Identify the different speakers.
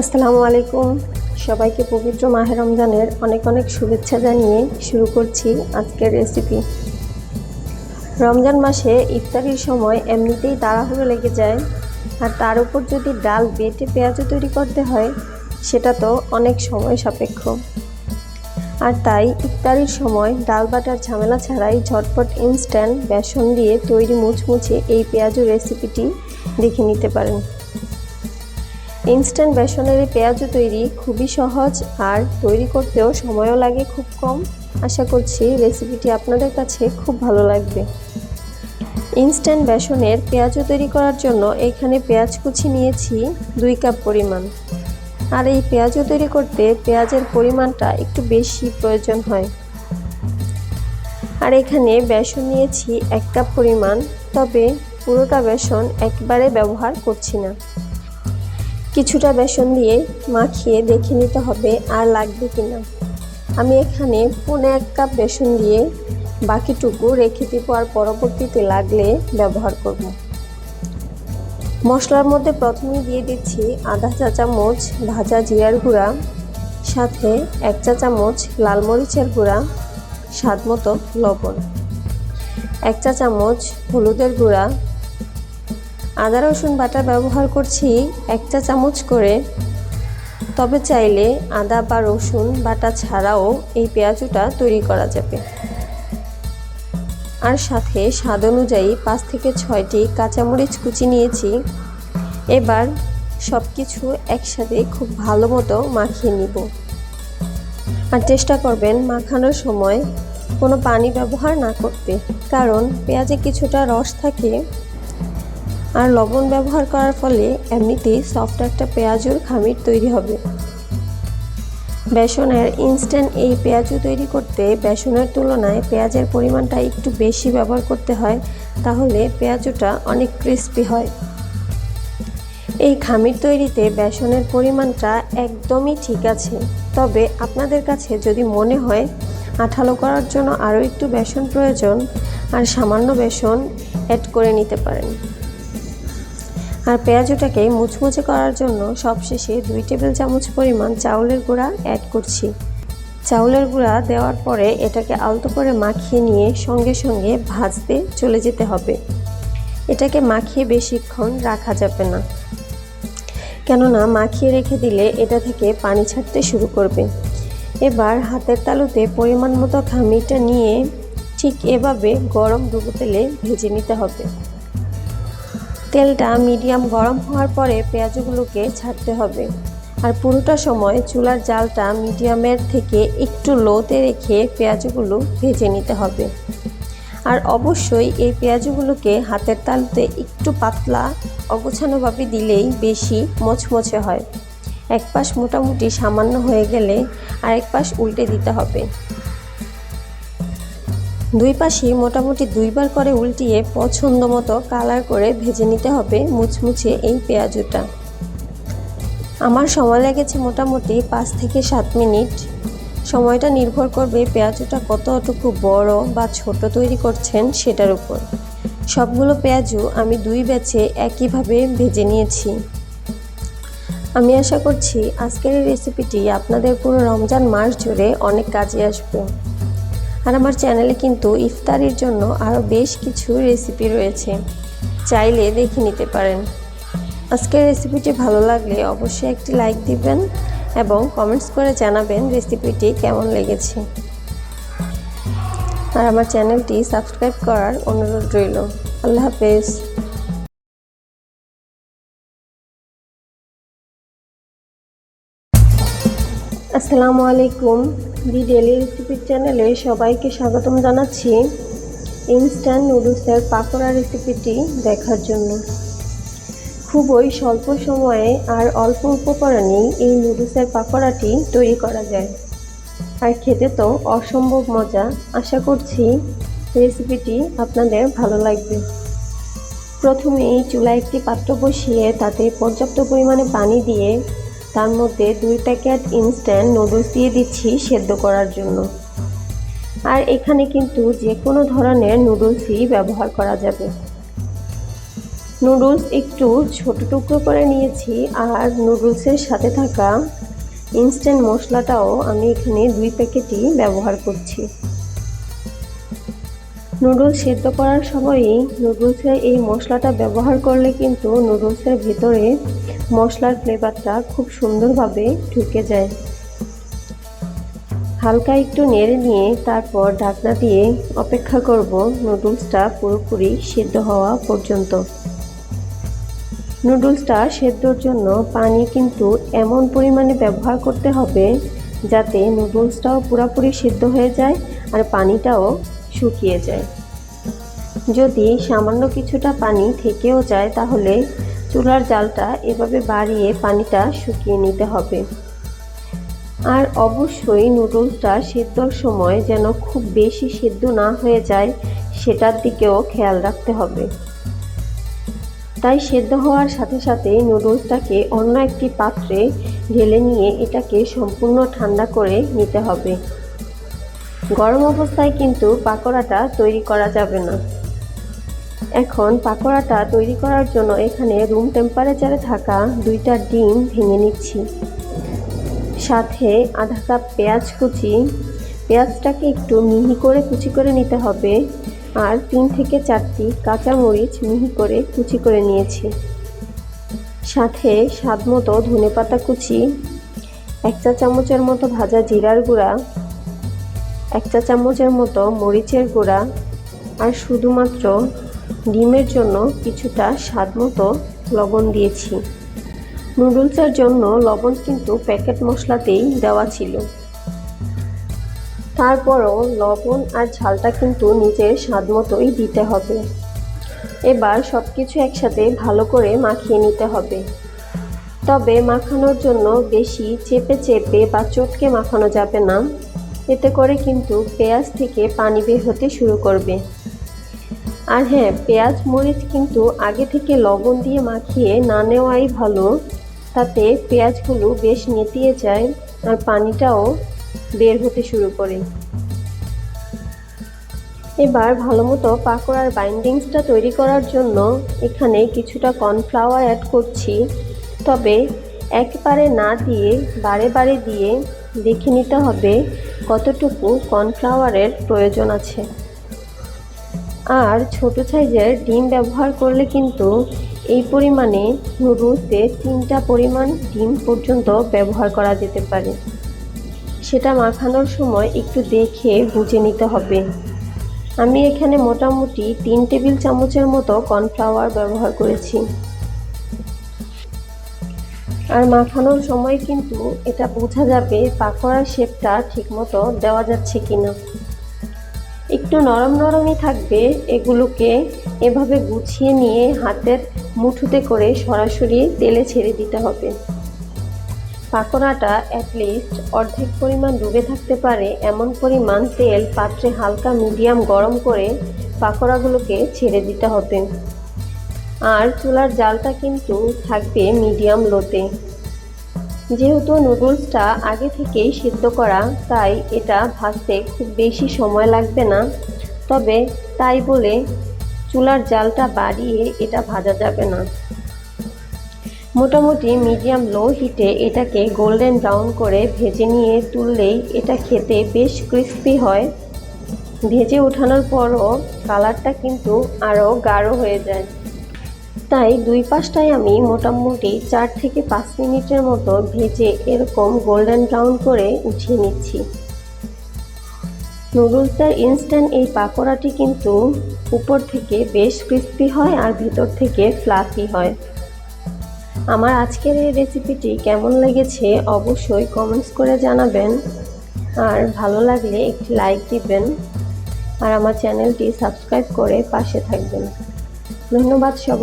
Speaker 1: আসসালামু আলাইকুম। সবাইকে পবিত্র মাহে রমজানের অনেক অনেক শুভেচ্ছা জানিয়ে শুরু করছি আজকের রেসিপি রমজান মাসে ইফতারির সময় এমনিতেই তাড়াহুড়ো লেগে যায়, আর তার উপর যদি ডাল বেটে পেঁয়াজও তৈরি করতে হয়, সেটা তো অনেক সময় সাপেক্ষ। আর তাই ইফতারির সময় ডাল বাটার ঝামেলা ছাড়াই ঝটপট ইনস্ট্যান্ট বেসন দিয়ে তৈরি মুচমুচে এই পেঁয়াজু রেসিপিটি দেখে নিতে পারেন। ইনস্ট্যান্ট বেসনের এই পেঁয়াজু তৈরি, খুবই সহজ আর তৈরি করতেও সময়ও লাগে খুব কম। আশা করছি রেসিপিটি আপনাদের কাছে খুব ভালো লাগবে। ইনস্ট্যান্ট বেসনের পেঁয়াজু তৈরি করার জন্য এখানে পেঁয়াজ কুচি নিয়েছি দুই কাপ পরিমাণ। আর এই পেঁয়াজু তৈরি করতে পেঁয়াজের পরিমাণটা একটু বেশি প্রয়োজন হয়। আর এখানে বেসন নিয়েছি এক কাপ পরিমাণ, তবে পুরোটা বেসন একবারে ব্যবহার করছি না। কিছুটা বেসন দিয়ে মাখিয়ে দেখে নিতে হবে আর লাগবে কিনা। আমি এখানে পনে এক কাপ বেসন দিয়ে বাকিটুকু রেখে দিব আর পরবর্তীতে লাগলে ব্যবহার করব। মশলার মধ্যে প্রথমেই দিয়ে দিচ্ছি আধা চা চামচ ভাজা জিরার গুঁড়া, সাথে এক চা চামচ লাল মরিচের গুঁড়া, স্বাদ মতো লবণ, এক চা চামচ হলুদের গুঁড়া আদা, রসুন বাটা ব্যবহার করছি এক চা চামচ করে। তবে চাইলে আদা বা রসুন বাটা ছাড়াও এই পেঁয়াজুটা তৈরি করা যাবে। আর সাথে স্বাদ অনুযায়ী পাঁচ থেকে ছয়টি কাঁচামরিচ কুচি নিয়েছি। এবার সব কিছু একসাথে খুব ভালো মতো মাখিয়ে নিব। আর চেষ্টা করবেন মাখানোর সময় কোনো পানি ব্যবহার না করতে, কারণ পেঁয়াজে কিছুটা রস থাকে। আর লবণ ব্যবহার করার ফলে এমনিতেই সফট একটা পেঁয়াজুর খামির তৈরি হবে। বেসনের ইনস্ট্যান্ট এই পেঁয়াজু তৈরি করতে বেসনের তুলনায় পেঁয়াজের পরিমাণটা একটু বেশি ব্যবহার করতে হয়, তাহলে পেঁয়াজুটা অনেক ক্রিস্পি হয়। এই খামির তৈরিতে বেসনের পরিমাণটা একদমই ঠিক আছে। তবে আপনাদের কাছে যদি মনে হয় আঠালো করার জন্য আরও একটু বেসন প্রয়োজন, আর সামান্য বেসন অ্যাড করে নিতে পারেন। আর পেঁয়াজটাকে মুচমুচে করার জন্য সবশেষে দুই টেবিল চামচ পরিমাণ চাউলের গুঁড়া অ্যাড করছি। চাউলের গুঁড়া দেওয়ার পরে এটাকে আলতো করে মাখিয়ে নিয়ে সঙ্গে সঙ্গে ভাজতে চলে যেতে হবে। এটাকে মাখিয়ে বেশিক্ষণ রাখা যাবে না। কেননা মাখিয়ে রেখে দিলে এটা থেকে পানি ছাড়তে শুরু করবে। এবার হাতের তালুতে পরিমাণ মতো খামিটা নিয়ে ঠিক এভাবে গরম ডুবো তেলে ভেজে নিতে হবে। তেলটা মিডিয়াম গরম হওয়ার পরে পেঁয়াজগুলোকে ছাড়তে হবে। আর পুরোটা সময় চুলার জালটা মিডিয়ামের থেকে একটু লোতে রেখে পেঁয়াজগুলো ভেজে নিতে হবে। আর অবশ্যই এই পেঁয়াজগুলোকে হাতের তালুতে একটু পাতলা, অগোছানোভাবে দিলেই বেশি মচমচে হয়। এক পাশ মোটামুটি সামান্য হয়ে গেলে আরেক পাশ উল্টে দিতে হবে। দুই পাশে মোটামুটি দুইবার করে উল্টিয়ে পছন্দ মতো কালার করে ভেজে নিতে হবে মুচমুচে এই পেঁয়াজুটা। আমার সময় লেগেছে মোটামুটি পাঁচ থেকে সাত মিনিট। সময়টা নির্ভর করবে পেঁয়াজুটা কতটুকু বড় বা ছোট তৈরি করছেন সেটার উপর। সবগুলো পেঁয়াজু আমি দুই ব্যাচে একইভাবে ভেজে নিয়েছি। আমি আশা করছি আজকের এই রেসিপিটি আপনাদের পুরো রমজান মাস জুড়ে অনেক কাজে আসবে। আর আমার চ্যানেলে কিন্তু ইফতারির জন্য আরও বেশ কিছু রেসিপি রয়েছে। চাইলে দেখে নিতে পারেন। আজকের রেসিপিটি ভালো লাগলে অবশ্যই একটি লাইক দিবেন এবং কমেন্টস করে জানাবেন রেসিপিটি কেমন লেগেছে। আর আমার চ্যানেলটি সাবস্ক্রাইব করার অনুরোধ রইল। আল্লাহ হাফেজ। আসসালামু আলাইকুম। দি ডেলি রেসিপি চ্যানেলে সবাইকে স্বাগতম জানাচ্ছি ইনস্ট্যান্ট নুডলসের পাকোড়া রেসিপিটি দেখার জন্য। খুবই স্বল্প সময়ে আর অল্প উপকরণেই এই নুডলসের পাকোড়াটি তৈরি করা যায়। আর খেতে তো অসম্ভব মজা। আশা করছি রেসিপিটি আপনাদের ভালো লাগবে। প্রথমেই চুলায় একটি পাত্র বসিয়ে তাতে পর্যাপ্ত পরিমাণে পানি দিয়ে তার মধ্যে দুই প্যাকেট ইনস্ট্যান্ট নুডলস দিয়ে দিচ্ছি সেদ্ধ করার জন্য। আর এখানে কিন্তু যে কোনো ধরনের নুডলসই ব্যবহার করা যাবে। নুডলস একটু ছোট টুকরো করে নিয়েছি আর নুডলসের সাথে থাকা ইনস্ট্যান্ট মশলাটাও আমি এখানে দুই প্যাকেটই ব্যবহার করছি। নুডলস সেদ্ধ করার সময়ই নুডলসের এই মশলাটা ব্যবহার করলে কিন্তু নুডলসের ভেতরে মশলার ফ্লেভারটা খুব সুন্দরভাবে ঢুকে যায়। হালকা একটু নেড়ে নিয়ে তারপর ঢাকনা দিয়ে অপেক্ষা করব নুডলসটা পুরোপুরি সেদ্ধ হওয়া পর্যন্ত। নুডলসটা সেদ্ধর জন্য পানি কিন্তু এমন পরিমাণে ব্যবহার করতে হবে যাতে নুডলসটাও পুরোপুরি সেদ্ধ হয়ে যায় আর পানিটাও শুকিয়ে যায়। যদি সামান্য কিছুটা পানি থেকেও যায় তাহলে চুলার জালটা এভাবে বাড়িয়ে পানিটা শুকিয়ে নিতে হবে। আর অবশ্যই নুডলসটা সেদ্ধর সময় যেন খুব বেশি সেদ্ধ না হয়ে যায়, সেটার দিকেও খেয়াল রাখতে হবে। তাই সেদ্ধ হওয়ার সাথে সাথে নুডলসটাকে অন্য একটি পাত্রে ঢেলে নিয়ে এটাকে সম্পূর্ণ ঠান্ডা করে নিতে হবে। গরম অবস্থায় কিন্তু পাকোড়াটা তৈরি করা যাবে না। এখন পাকোড়াটা তৈরি করার জন্য এখানে রুম টেম্পারেচারে থাকা দুইটা ডিম ভেঙে নিচ্ছি। সাথে আধা কাপ পেঁয়াজ কুচি। পেঁয়াজটাকে একটু মিহি করে কুচি করে নিতে হবে আর তিন থেকে চারটি কাঁচামরিচ মিহি করে কুচি করে নিয়েছি। সাথে স্বাদ মতো ধনে পাতা কুচি, এক চা চামচের মতো ভাজা জিরার গুঁড়া, এক চা চামচের মতো মরিচের গুঁড়া আর শুধুমাত্র ডিমের জন্য কিছুটা স্বাদ মতো লবণ দিয়েছি। নুডলসের জন্য লবণ কিন্তু প্যাকেট মশলাতেই দেওয়া ছিল। তারপরও লবণ আর ঝালটা কিন্তু নিজের স্বাদ মতোই দিতে হবে। এবার সব কিছু একসাথে ভালো করে মাখিয়ে নিতে হবে। তবে মাখানোর জন্য বেশি চেপে চেপে বা চটকে মাখানো যাবে না। এতে করে কিন্তু পেঁয়াজ থেকে পানি বের হতে শুরু করবে। আর হ্যাঁ পেঁয়াজ, মরিচ কিন্তু আগে থেকে লবণ দিয়ে মাখিয়ে না নেওয়াই ভালো। তাতে পেঁয়াজগুলো বেশ নেতিয়ে যায় আর পানিটাও বের হতে শুরু করে। এবার ভালো মতো পাকোড়ার বাইন্ডিংসটা তৈরি করার জন্য এখানে কিছুটা কর্নফ্লাওয়ার অ্যাড করছি। তবে একবারে না দিয়ে, বারে বারে দিয়ে দেখে নিতে হবে কতটুকু কর্নফ্লাওয়ারের প্রয়োজন আছে। আর ছোট সাইজের ডিম ব্যবহার করলে কিন্তু এই পরিমাণে নুডলসে তিনটা পরিমাণ ডিম পর্যন্ত ব্যবহার করা যেতে পারে। সেটা মাখানোর সময় একটু দেখে বুঝে নিতে হবে। আমি এখানে মোটামুটি তিন টেবিল চামচের মতো কর্নফ্লাওয়ার ব্যবহার করেছি। আর মাখানোর সময় কিন্তু এটা বোঝা যাবে পাকোড়ার শেপটা ঠিকমতো দেওয়া যাচ্ছে কিনা। একটু নরম নরমই থাকবে, এগুলোকে এভাবে গুছিয়ে নিয়ে হাতের মুঠোতে করে সরাসরি তেলে ছেড়ে দিতে হবে। পাকোড়াটা অ্যাটলিস্ট অর্ধেক পরিমাণ ডুবে থাকতে পারে, এমন পরিমাণ তেল পাত্রে হালকা মিডিয়াম গরম করে পাকোড়াগুলোকে ছেড়ে দিতে হবে। আর চুলার জালটা কিন্তু থাকবে মিডিয়াম লোতে। যেহেতু নুডলসটা আগে থেকেই সিদ্ধ করা, তাই এটা ভাজতে খুব বেশি সময় লাগবে না। তবে তাই বলে চুলার জালটা বাড়িয়ে এটা ভাজা যাবে না। মোটামুটি মিডিয়াম লো হিটে এটাকে গোল্ডেন ব্রাউন করে ভেজে নিয়ে তুললেই এটা খেতে বেশ ক্রিস্পি হয়। ভেজে ওঠানোর পরও কালারটা কিন্তু আরও গাঢ় হয়ে যায়। তাই দুই পাশটাই আমি মোটামুটি চার থেকে পাঁচ মিনিটের মতো ভেজে এরকম গোল্ডেন ব্রাউন করে উঠিয়ে নিচ্ছি। নুডলসের ইনস্ট্যান্ট এই পাকোড়াটি কিন্তু উপর থেকে বেশ ক্রিস্পি হয় আর ভিতর থেকে ফ্লাফি হয়। আমার আজকের এই রেসিপিটি কেমন লেগেছে অবশ্যই কমেন্টস করে জানাবেন। আর ভালো লাগলে একটি লাইক দিবেন। আর আমার চ্যানেলটি সাবস্ক্রাইব করে পাশে থাকবেন। ধন্যবাদ সবাই।